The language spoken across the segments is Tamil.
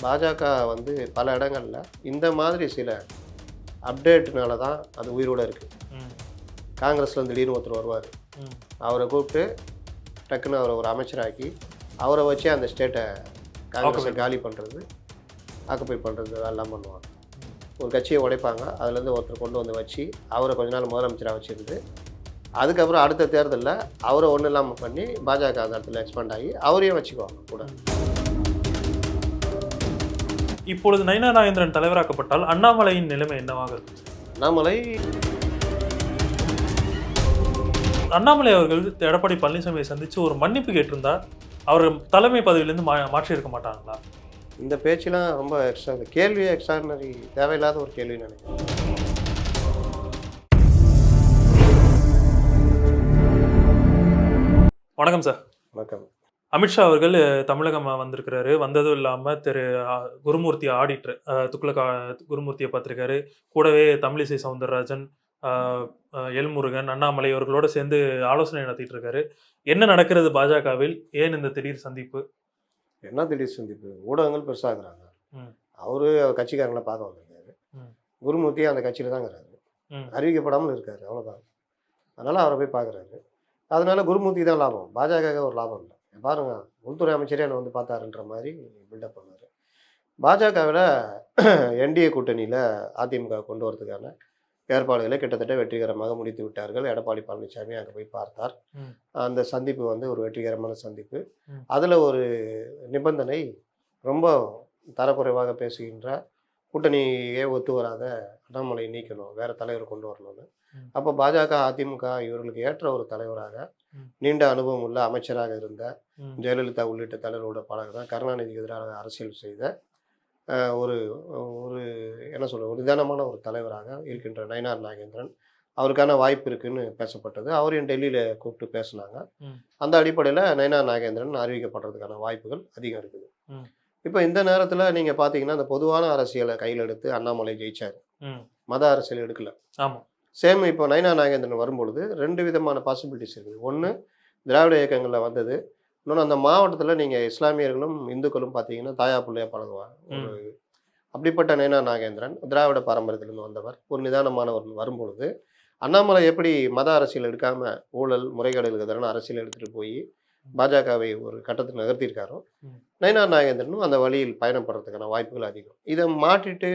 பாஜக வந்து பல இடங்கள்ல இந்த மாதிரி சில அப்டேட்னால தான் அது உயிரோட இருக்கு. ம், காங்கிரஸ்ல திடீர்னு ஒருத்தர் வருவார். அவரை கூப்பிட்டு டக்குன்னு அவரை ஒரு அமைச்சராக்கி அவரை வச்சே அந்த ஸ்டேட்டை காங்கிரஸை. காலி பண்ணுறது ஆக்குப்பை பண்ணுறது அதெல்லாம் பண்ணுவாங்க. ஒரு கட்சியை உடைப்பாங்க. அதுலேருந்து ஒருத்தர் கொண்டு வந்து வச்சு அவரை கொஞ்ச நாள் முதலமைச்சராக வச்சிருந்து அதுக்கப்புறம் அடுத்த தேர்தலில் அவரை ஒன்றும் இல்லாமல் பண்ணி பாஜக அந்த இடத்துல எக்ஸ்பேண்ட் ஆகி அவரையும் வச்சுக்குவாங்க கூட. இப்பொழுது நயினா நாகேந்திரன் தலைவராக்கப்பட்டால் அண்ணாமலையின் நிலைமை என்னவாக? இருக்கும் அண்ணாமலை. அண்ணாமலை அவர்கள் எடப்பாடி பழனிசாமியை சந்திச்சு ஒரு மன்னிப்பு கேட்டிருந்தா அவர் தலைமை பதவியிலேருந்து மா மாற்றி இருக்க மாட்டாங்களா? இந்த பேச்செலாம் ரொம்ப எக்ஸ்ட்ரா கேள்வியே எக்ஸ்ட்ராடினரி தேவையில்லாத ஒரு கேள்வின்னு நினைக்கிறேன். வணக்கம் சார். வணக்கம். அமித்ஷா அவர்கள் தமிழகம் வந்திருக்கிறாரு. வந்ததும் இல்லாமல் திரு குருமூர்த்தி ஆடிட்டர் துக்ளக் குருமூர்த்தியை பார்த்துருக்காரு. கூடவே தமிழிசை சவுந்தரராஜன் எல்முருகன் அண்ணாமலை அவர்களோட சேர்ந்து ஆலோசனை நடத்திட்டு இருக்காரு என்ன நடக்கிறது பாஜகவில்? ஏன் இந்த திடீர் சந்திப்பு? என்ன திடீர் சந்திப்பு? ஊடகங்கள் பெருசாகிறாங்க. அவரு கட்சிக்காரங்களை பார்க்க வந்திருக்காரு. குருமூர்த்தி அந்த கட்சியில் தாங்கிறாரு ம். அறிவிக்கப்படாமல் இருக்காரு. அவ்வளோதான் அதனால் அவரை போய் பார்க்குறாரு. அதனால குருமூர்த்தி தான் லாபம். பாஜக ஒரு லாபம் இல்லை. பாருங்க உள்துறை அமைச்சரே என்னை வந்து பார்த்தாருன்ற மாதிரி பில்டப் பண்ணார் பாஜகவில் என்டிஏ கூட்டணியில் அதிமுக கொண்டு வரதுக்கான ஏற்பாடுகளை கிட்டத்தட்ட வெற்றிகரமாக முடித்து விட்டார்கள் எடப்பாடி பழனிசாமி அங்கே போய் பார்த்தார். அந்த சந்திப்பு வந்து ஒரு வெற்றிகரமான சந்திப்பு. அதில் ஒரு நிபந்தனை ரொம்ப தரக்குறைவாக பேசுகின்ற கூட்டணியே ஒத்து வராத அண்ணாமலை நீக்கணும் வேற தலைவர் கொண்டு வரணும்னு. அப்போ பாஜக அதிமுக இவர்களுக்கு ஏற்ற ஒரு தலைவராக. நீண்ட அனுபவம் உள்ள அமைச்சராக இருந்த ஜெயலலிதா உள்ளிட்ட தலைவரோட பழக கருணாநிதிக்கு எதிராக அரசியல் செய்த ஒரு ஒரு என்ன சொல்ற ஒரு நிதானமான ஒரு தலைவராக இருக்கின்ற நயனார் நாகேந்திரன். அவருக்கான வாய்ப்பு இருக்குன்னு பேசப்பட்டது. அவரையும் டெல்லியில் கூப்பிட்டு பேசினாங்க. அந்த அடிப்படையில் நயனார் நாகேந்திரன் அறிவிக்கப்படுறதுக்கான வாய்ப்புகள் அதிகம் இருக்குது. இப்போ இந்த நேரத்தில் நீங்கள் பார்த்தீங்கன்னா இந்த பொதுவான அரசியலை கையில் எடுத்து அண்ணாமலை ஜெயிச்சார். மத அரசியல் எடுக்கல. ஆமா. சேம் இப்போ நயனா நாகேந்திரன் வரும்பொழுது ரெண்டு விதமான பாசிபிலிட்டிஸ் இருக்குது. ஒன்று திராவிட இயக்கங்களில் வந்தது. இன்னொன்று அந்த மாவட்டத்தில் நீங்கள் இஸ்லாமியர்களும் இந்துக்களும் பார்த்தீங்கன்னா தாயா பிள்ளையா பழகுவாங்க. அப்படிப்பட்ட நயனா நாகேந்திரன் திராவிட பாரம்பரியத்திலிருந்து வந்தவர். ஒரு நிதானமானவர் வரும்பொழுது அண்ணாமலை எப்படி மத அரசியல் எடுக்காம ஊழல் முறைகேடுகளுக்கு எதிரான அரசியல் எடுத்துகிட்டு போய் பாஜகவை ஒரு கட்டத்துக்கு நகர்த்தியிருக்காரோ ம். நயனார் நாகேந்திரனும் அந்த வழியில் பயணப்படுறதுக்கான வாய்ப்புகள் அதிகம். இதை மாற்றிட்டு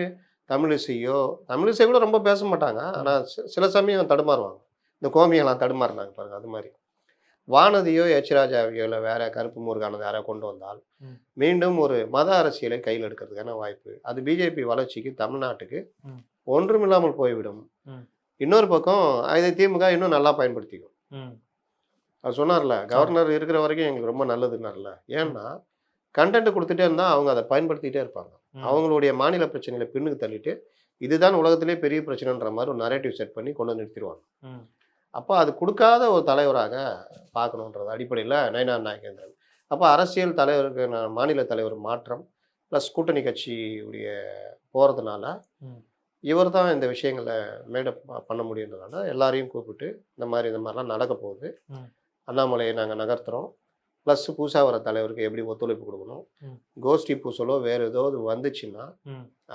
தமிழிசையோ தமிழிசை கூட ரொம்ப பேச மாட்டாங்க. ஆனால் சில சமயம் தடுமாறுவாங்க. இந்த கோமியெல்லாம் தடுமாறினாங்க பாருங்க அது மாதிரி. வானதியோ எச் ராஜாவையோ இல்லை வேற கருப்பு முருகானது யாரோ கொண்டு வந்தால். மீண்டும் ஒரு மத அரசியலை கையில் எடுக்கிறதுக்கான வாய்ப்பு. அது பிஜேபி வளர்ச்சிக்கு தமிழ்நாட்டுக்கு ம். ஒன்றுமில்லாமல் போய்விடும். இன்னொரு பக்கம் இதை திமுக இன்னும் நல்லா பயன்படுத்திக்கும். அவர் சொன்னார்ல கவர்னர் இருக்கிற வரைக்கும் எங்களுக்கு ரொம்ப நல்லதுன்னார்ல. ஏன்னா கண்டென்ட் கொடுத்துட்டே இருந்தால் அவங்க அதை பயன்படுத்திட்டே இருப்பாங்க. அவங்களுடைய மாநில பிரச்சனைகளை பின்னுக்கு தள்ளிட்டு இதுதான் உலகத்திலே பெரிய பிரச்சனைன்ற மாதிரி ஒரு நரேட்டிவ் செட் பண்ணி கொண்டு வந்து நிறுத்திடுவாங்க. அப்போ அது கொடுக்காத ஒரு தலைவராக பார்க்கணுன்றது அடிப்படையில் நயனார் நாகேந்திரன் அப்போ அரசியல் தலைவருக்கு நான் மாநில தலைவர் மாற்றம் ப்ளஸ் கூட்டணி கட்சியுடைய போகிறதுனால. இவர் தான் இந்த விஷயங்களை மேடப் பண்ண முடியுன்றதுனால எல்லாரையும் கூப்பிட்டு இந்த மாதிரி இந்த மாதிரிலாம் நடக்க போகுது. அண்ணாமலையை நாங்கள் நகர்த்துறோம். ப்ளஸ் புதுசாக வர தலைவருக்கு எப்படி ஒத்துழைப்பு கொடுக்கணும். கோஷ்டி பூசலோ வேறு ஏதோ இது வந்துச்சுன்னா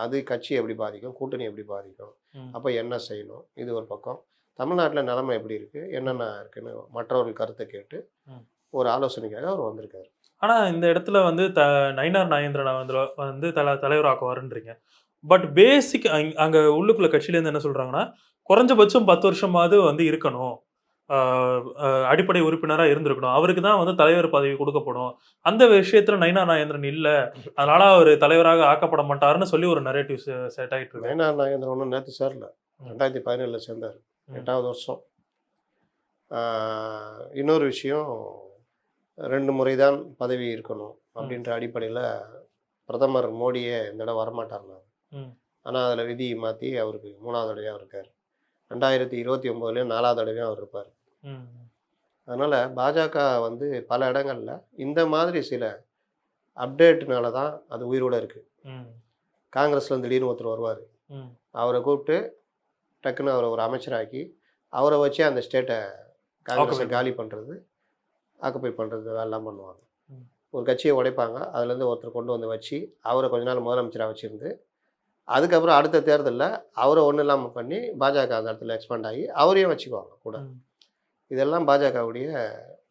அது கட்சி எப்படி பாதிக்கும்? கூட்டணி எப்படி பாதிக்கும். அப்போ என்ன செய்யணும்? இது ஒரு பக்கம். தமிழ்நாட்டில் நிலைமை எப்படி இருக்குது என்னென்ன இருக்குன்னு மற்றவர்கள் கருத்தை கேட்டு. ஒரு ஆலோசனைக்காக அவர் வந்திருக்காரு. ஆனா இந்த இடத்துல வந்து த நயினார் நாகேந்திரனை வந்து வந்து தல தலைவராக்குவாருன்றீங்க. பட் பேசிக் அங்க உள்ளுக்குள்ள கட்சியிலேருந்து என்ன சொல்றாங்கன்னா குறைஞ்சபட்சம் பத்து வருஷமாவது வந்து இருக்கணும். அடிப்படை உறுப்பினராக இருந்திருக்கணும். அவருக்கு தான் வந்து தலைவர் பதவி கொடுக்கப்படும். அந்த விஷயத்துல நயினார் நாகேந்திரன் இல்ல. அதனால அவர் தலைவராக ஆக்கப்பட மாட்டாருன்னு சொல்லி ஒரு நரேட்டிவ் செட் ஆயிட்டு இருக்கு. நயனார் நாகேந்திரன் ஒன்றும் நேற்று சேரல. ரெண்டாயிரத்தி பதினேழில் சேர்ந்தார். எட்டாவது வருஷம். இன்னொரு விஷயம் ரெண்டு முறை தான் பதவி இருக்கணும் அப்படின்ற அடிப்படையில் பிரதமர் மோடியே இந்த இடம் வரமாட்டார்னாங்க ம். ஆனால் அதில் விதி மாற்றி அவருக்கு மூணாவது தடவையாக இருக்கார். ரெண்டாயிரத்தி இருபத்தி ஒம்போதுலேயும் நாலாவது தடவையும் அவர் இருப்பார். அதனால் பாஜக வந்து பல இடங்கள்ல இந்த மாதிரி சில அப்டேட்னால தான் அது உயிரோட இருக்குது ம், காங்கிரஸ்ல திடீர்னு ஒருத்தர் வருவார் அவரை கூப்பிட்டு டக்குன்னு அவரை ஒரு அமைச்சராக்கி அவரை வச்சே அந்த ஸ்டேட்டை காங்கிரஸை. காலி பண்ணுறது ஆக்குப்பை பண்ணுறது வேலைலாம் பண்ணுவாங்க. ஒரு கட்சியை உடைப்பாங்க அதுலேருந்து ஒருத்தர் கொண்டு வந்து வச்சு அவரை கொஞ்ச நாள் முதலமைச்சராக வச்சுருந்து அதுக்கப்புறம் அடுத்த தேர்தலில் அவரை ஒன்றும் இல்லாமல் பண்ணி பாஜக அந்த இடத்துல எக்ஸ்பேண்ட் ஆகி அவரையும் வச்சுக்குவாங்க கூட. இதெல்லாம் பாஜகவுடைய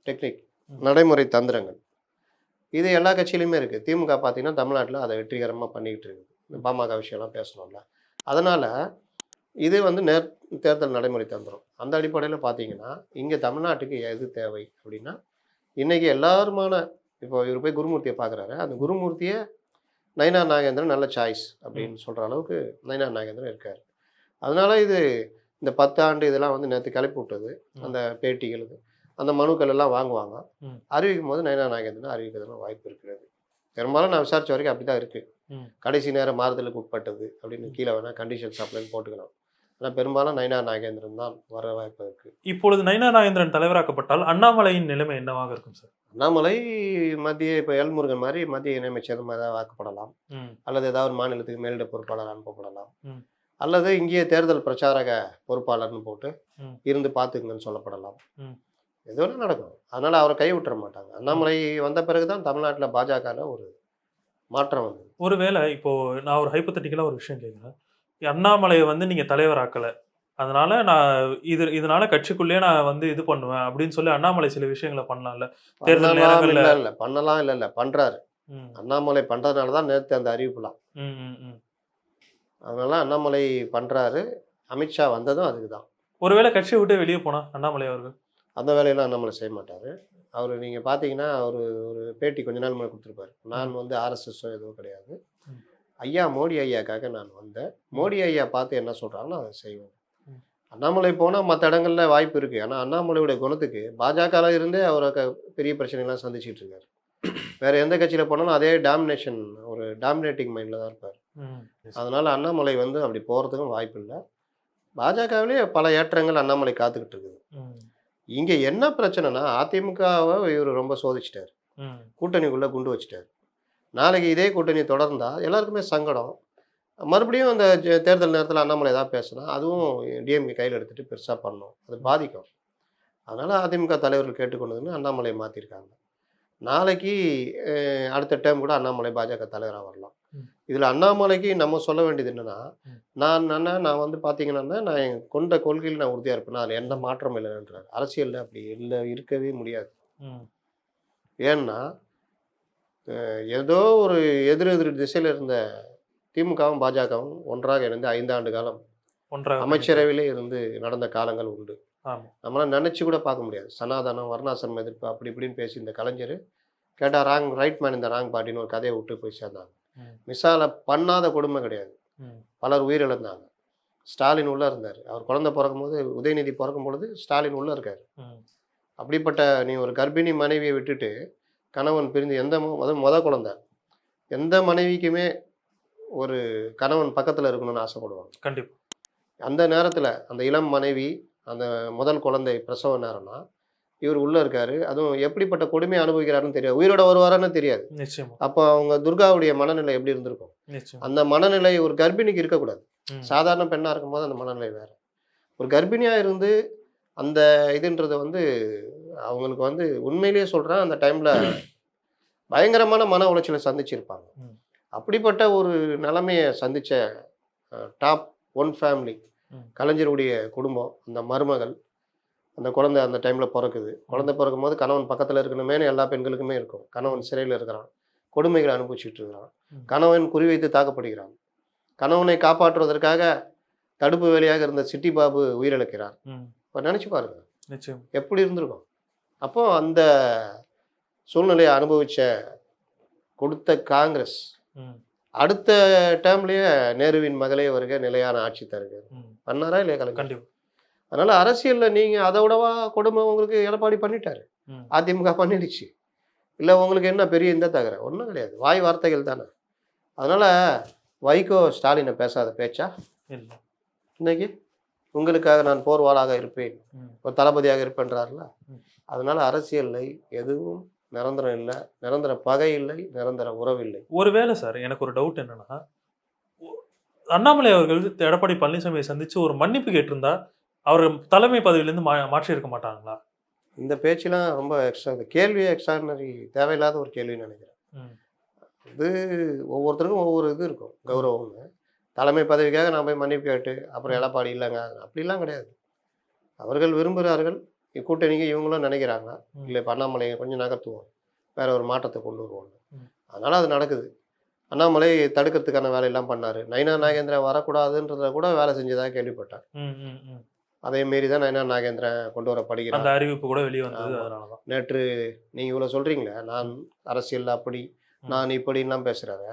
டெக்னிக். நடைமுறை தந்திரங்கள். இது எல்லா கட்சியிலுமே இருக்குது திமுக பார்த்தீங்கன்னா தமிழ்நாட்டில் அதை வெற்றிகரமாக பண்ணிக்கிட்டு இருக்குது. இந்த பாமக விஷயம்லாம் பேசணும்ல. அதனால் இது வந்து நேர் தேர்தல் நடைமுறை தந்திரம். அந்த அடிப்படையில் பார்த்தீங்கன்னா இங்கே தமிழ்நாட்டுக்கு எது தேவை அப்படின்னா இன்றைக்கி எல்லாருமான இப்போ இவர் போய் குருமூர்த்தியை பார்க்குறாரு அந்த குருமூர்த்தியை நயினார் நாகேந்திரன் நல்ல சாய்ஸ் அப்படின்னு சொல்கிற அளவுக்கு நயினார் நாகேந்திரன் இருக்கார். அதனால இது இந்த பத்து ஆண்டு இதெல்லாம் வந்து நேற்று கிளப்பி விட்டது அந்த பேட்டிகள் இது. அந்த மனுக்கள் எல்லாம் வாங்குவாங்க. அறிவிக்கும் போது நயனா நாகேந்திரன் அறிவிக்கிறதுலாம் வாய்ப்பு இருக்கிறது. பெரும்பாலும் நான் விசாரிச்ச வரைக்கும் அப்படி தான் இருக்குது. கடைசி நேரம் மாறுதலுக்கு உட்பட்டது அப்படின்னு கீழே வேணால் கண்டிஷன்ஸ் அப்ளைன்னு போட்டுக்கலாம். ஆனால் பெரும்பாலும் நயனா நாகேந்திரன் தான் வர வாய்ப்பு இருக்குது இப்பொழுது நயினா நாகேந்திரன் தலைவராக்கப்பட்டால் அண்ணாமலையின் நிலைமை என்னவாக இருக்கும் சார் அண்ணாமலை மத்திய இப்போ எல்முருகன் மாதிரி மத்திய இணையமைச்சர் ஏதாவது ஆக்கப்படலாம். அல்லது ஏதாவது ஒரு மாநிலத்துக்கு மேலிட பொறுப்பாளர் அனுப்பப்படலாம். அல்லது இங்கேயே தேர்தல் பிரச்சாரக பொறுப்பாளர்னு போட்டு. இருந்து பார்த்துக்குங்கன்னு சொல்லப்படலாம். எது வேணா நடக்கும். அதனால அவரை கை விட்டுற மாட்டாங்க. அண்ணாமலை வந்த பிறகு தான் தமிழ்நாட்டில் பாஜகவில் ஒரு மாற்றம் வந்தது. ஒருவேளை இப்போ நான் ஒரு ஹைப்பத்தட்டிக்கலாக ஒரு விஷயம் கேட்குறேன் அண்ணாமலையை வந்து நீங்க தலைவராக்கல. அதனால நான் இது இதனால கட்சிக்குள்ளேயே நான் வந்து இது பண்ணுவேன் அப்படின்னு சொல்லி அண்ணாமலை சில விஷயங்களை பண்ணலாம்ல. தேர்தல் நேரங்கள்ல- இல்லை இல்லை. பண்ணலாம் இல்லை இல்லை. பண்ணுறாரு அண்ணாமலை பண்ணுறதுனால தான் நேற்று அந்த அறிவிப்புலாம். அதனால அண்ணாமலை பண்ணுறாரு அமித்ஷா வந்ததும் அதுக்கு தான் ஒருவேளை கட்சியை விட்டு வெளியே போனா அண்ணாமலை அவர்கள்? அந்த வேலையெல்லாம் அண்ணாமலை செய்ய மாட்டார். அவர் நீங்கள் பார்த்தீங்கன்னா அவர் ஒரு பேட்டி கொஞ்ச நாள் முன்னாடி கொடுத்துருப்பாரு. நான் வந்து ஆர்எஸ்எஸ்ஸோ எதுவும் கிடையாது. ஐயா மோடி ஐயாக்காக நான் வந்தேன். மோடி ஐயா பார்த்து என்ன சொல்கிறாங்களோ அதை செய்வேன். ம். அண்ணாமலை போனால் மற்ற இடங்கள்ல வாய்ப்பு இருக்குது ஆனால் அண்ணாமலையுடைய குணத்துக்கு பாஜகல இருந்தே அவரை பெரிய பிரச்சனைலாம் சந்திச்சிட்டு இருக்காரு. வேற எந்த கட்சியில் போனாலும் அதே டாமினேஷன் ஒரு டாமினேட்டிங் மைண்டில் தான் இருப்பார். அதனால அண்ணாமலை வந்து அப்படி போகிறதுக்கும் வாய்ப்பு இல்லை பாஜகவிலேயே பல ஏற்றங்கள் அண்ணாமலை காத்துக்கிட்டு இருக்குது இங்கே என்ன பிரச்சனைனா அதிமுகவை இவர் ரொம்ப சோதிச்சிட்டார். கூட்டணிக்குள்ளே குண்டு வச்சிட்டார். நாளைக்கு இதே கூட்டணி தொடர்ந்தா எல்லாருக்குமே சங்கடம். மறுபடியும் அந்த தேர்தல் நேரத்தில் அண்ணாமலை ஏதாவது பேசினா அதுவும் டிஎம்கே கையில் எடுத்துகிட்டு பெருசாக பண்ணணும். அது பாதிக்கும். அதனால் அதிமுக தலைவர்கள் கேட்டுக்கொண்டதுன்னு அண்ணாமலையை மாற்றிருக்காங்க நாளைக்கு அடுத்த டைம் கூட அண்ணாமலை பாஜக தலைவராக வரலாம். இதில் அண்ணாமலைக்கு நம்ம சொல்ல வேண்டியது என்னன்னா. நான் அண்ணா நான் வந்து பார்த்தீங்கன்னா நான் என் கொண்ட கொள்கையில் நான் உறுதியாக இருப்பேன். அதில் எந்த மாற்றமும் இல்லைன்றார். அரசியலில் அப்படி இல்லை இருக்கவே முடியாது. ஏன்னா ஏதோ ஒரு எதிர் எதிர் திசையில் இருந்த திமுகவும் பாஜகவும் ஒன்றாக இணைந்து ஐந்தாண்டு காலம் அமைச்சரவையிலே இருந்து நடந்த காலங்கள் உண்டு. ஆமா. நம்மளால் நினச்சி கூட பார்க்க முடியாது. சனாதனம் வர்ணாசிரம எதிர்ப்பு அப்படி இப்படின்னு பேசி இந்த கலைஞர் கேட்டால் ராங் ரைட் மேன் இந்த ராங் பார்ட்டின்னு ஒரு கதையை விட்டு போய் சேர்ந்தாங்க. ம். மிசால பண்ணாத கொடுமை கிடையாது. பலர் உயிரிழந்தாங்க. ஸ்டாலின் உள்ளே இருந்தார். அவர் குழந்தை பிறக்கும் போது உதயநிதி பிறக்கும் பொழுது ஸ்டாலின் உள்ளே இருக்கார். அப்படிப்பட்ட நீ ஒரு கர்ப்பிணி மனைவியை விட்டுட்டு கணவன் பிரிந்து எந்த மு- முத முத குழந்தை. எந்த மனைவிக்குமே ஒரு கணவன் பக்கத்தில் இருக்கணும்னு ஆசைப்படுவாங்க. கண்டிப்பா. அந்த நேரத்தில் அந்த இளம் மனைவி அந்த முதல் குழந்தை பிரசவ நேரம்னா இவர் உள்ளே இருக்காரு. அதுவும் எப்படிப்பட்ட கொடுமையை அனுபவிக்கிறாருன்னு தெரியாது. உயிரோட வருவாரான்னு தெரியாது. அப்போ அவங்க துர்காவுடைய மனநிலை எப்படி இருந்திருக்கும்? அந்த மனநிலை ஒரு கர்ப்பிணிக்கு இருக்கக்கூடாது. சாதாரண பெண்ணாக இருக்கும்போது அந்த மனநிலை வேற. ஒரு கர்ப்பிணியாக இருந்து அந்த இதுன்றது வந்து அவங்களுக்கு வந்து உண்மையிலேயே சொல்கிறேன் அந்த டைமில் பயங்கரமான மன உளைச்சலை சந்திச்சிருப்பாங்க. அப்படிப்பட்ட ஒரு நிலைமையை சந்தித்த டாப் ஒன் ஃபேமிலி. கலைஞருடைய குடும்பம் அந்த மருமகள் அந்த குழந்தை அந்த டைமில் பிறக்குது. குழந்தை பிறக்கும் போது கணவன் பக்கத்தில் இருக்கணுமேனு எல்லா பெண்களுக்குமே இருக்கும். கணவன் சிறையில் இருக்கிறான். கொடுமைகளை அனுபவிச்சுட்டு இருக்கிறான். கணவன் குறிவைத்து தாக்கப்படுகிறான். கணவனை காப்பாற்றுவதற்காக தடுப்பு வேலையாக இருந்த சிட்டி பாபு உயிரிழக்கிறார். இப்போ நினச்சி பாருங்க. எப்படி இருந்திருக்கும்? அப்போ அந்த சூழ்நிலையை அனுபவிச்ச கொடுத்த காங்கிரஸ். அடுத்த டேர்ம்லயே நேருவின் மகளே வருக நிலையான ஆட்சி தருக. பண்ணாரா இல்லையா கண்டிப்பா. அதனால அரசியல்ல நீங்க அதை விடவா கொடுமை உங்களுக்கு எடப்பாடி பண்ணிட்டாரு. அதிமுக பண்ணிடுச்சு. இல்லை உங்களுக்கு என்ன பெரிய இந்த தகர? ஒன்றும் கிடையாது. வாய் வார்த்தைகள் தானே. அதனால வைகோ ஸ்டாலினை பேசாத பேச்சா? இன்னைக்கு உங்களுக்காக நான் போர்வாளாக இருப்பேன். ஒரு தளபதியாக இருப்பேன்றார்ல. அதனால அரசியலில் எதுவும் நிரந்தரம் இல்லை. நிரந்தர பகை இல்லை. நிரந்தர உறவில்லை ஒருவேளை சார் எனக்கு ஒரு டவுட் என்னன்னா அண்ணாமலை அவர்கள் எடப்பாடி பழனிசாமியை சந்திச்சு ஒரு மன்னிப்பு கேட்டிருந்தா அவர் தலைமை பதவியிலேருந்து மா மாற்றி இருக்க மாட்டாங்களா? இந்த பேச்செலாம் ரொம்ப எக்ஸ்ட்ரா இந்த கேள்வியே எக்ஸ்ட்ரானரி தேவையில்லாத ஒரு கேள்வின்னு நினைக்கிறேன். இது ஒவ்வொருத்தருக்கும் ஒவ்வொரு இது இருக்கும் கௌரவம்னு. தலைமை பதவிக்காக நான் போய் மன்னிப்பு கேட்டு அப்புறம் எடப்பாடி இல்லைங்க அப்படிலாம் கிடையாது. அவர்கள் விரும்புகிறார்கள் கூட்டணிக்கு இவங்களும் நினைக்கிறாங்க. இல்லை இப்போ அண்ணாமலையை கொஞ்சம் நகர்த்துவோம் வேற ஒரு மாற்றத்தை கொண்டு வருவோம். அதனால் அது நடக்குது. அண்ணாமலை தடுக்கிறதுக்கான வேலையெல்லாம் பண்ணார். நைனா நாகேந்திரன் வரக்கூடாதுன்றத கூட வேலை செஞ்சதாக ம். அதே மாரி தான் நைனா நாகேந்திரன் கொண்டு வர படிக்கிறான் அந்த அறிவிப்பு கூட வெளியே வந்தது நேற்று நீங்கள் இவ்வளோ சொல்கிறீங்களே நான் அரசியல் அப்படி. நான் இப்படின்லாம் பேசுகிறாரு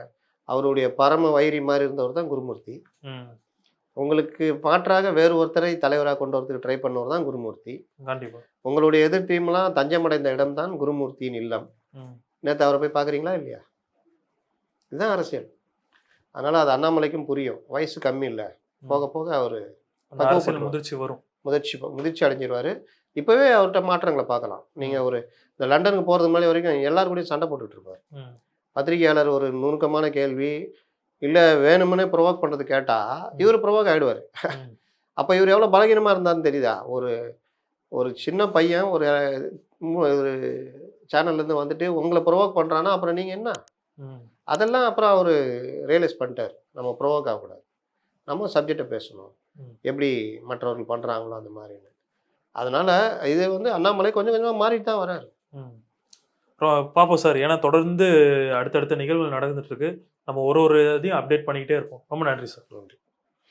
அவருடைய பரம வைரி மாதிரி இருந்தவர் தான் குருமூர்த்தி. உங்களுக்கு மாற்றாக வேறு ஒருத்தரை தலைவராக கொண்டு வரதுக்கு ட்ரை பண்ணவர் தான் குருமூர்த்தி. கண்டிப்பா. உங்களுடைய எதிர் டீம்லாம் தஞ்சமடைந்த இடம் தான் குருமூர்த்தியின் இல்லம். நேற்று அவரை போய் பார்க்குறீங்களா இல்லையா? இதுதான் அரசியல். அதனால் அது அண்ணாமலைக்கும் புரியும். வயசு கம்மி இல்லை. போக போக அவர் அரசியல். முதிர்ச்சி வரும். முதிர்ச்சி முதிர்ச்சி அடைஞ்சிருவார். இப்போவே அவர்கிட்ட மாற்றங்களை பார்க்கலாம். நீங்கள் ஒரு இந்த லண்டனுக்கு போகிறதுக்கு முன்னாடி வரைக்கும் எல்லாரும் கூடயும் சண்டை போட்டுட்டு இருப்பார். பத்திரிகையாளர் ஒரு நுணுக்கமான கேள்வி இல்லை வேணுமுன்னே ப்ரொவோக் பண்ணுறது கேட்டால் இவர் ப்ரொவோக் ஆகிடுவார். அப்போ இவர் எவ்வளோ பலகீனமாக இருந்தான்னு தெரியுதா? ஒரு ஒரு சின்ன பையன் ஒரு ஒரு சேனல்லேருந்து வந்துட்டு உங்களை ப்ரொவோக் பண்ணுறான்னா அப்புறம் நீங்கள் என்ன. அதெல்லாம் அப்புறம் அவர் ரியலைஸ் பண்ணிட்டார். நம்ம ப்ரொவோக் ஆகக்கூடாது. நம்ம சப்ஜெக்டை பேசணும். எப்படி மற்றவர்கள் பண்ணுறாங்களோ அந்த மாதிரின்னு. அதனால் இது வந்து அண்ணாமலை கொஞ்சம் கொஞ்சமாக மாறிட்டு தான் வராரு. பார்ப்போம் சார். ஏன்னா தொடர்ந்து அடுத்தடுத்த நிகழ்வுகள் நடந்துட்டு இருக்கு. நம்ம ஒரு ஒரு இதையும் அப்டேட் பண்ணிக்கிட்டே இருப்போம். ரொம்ப நன்றி சார். நன்றி.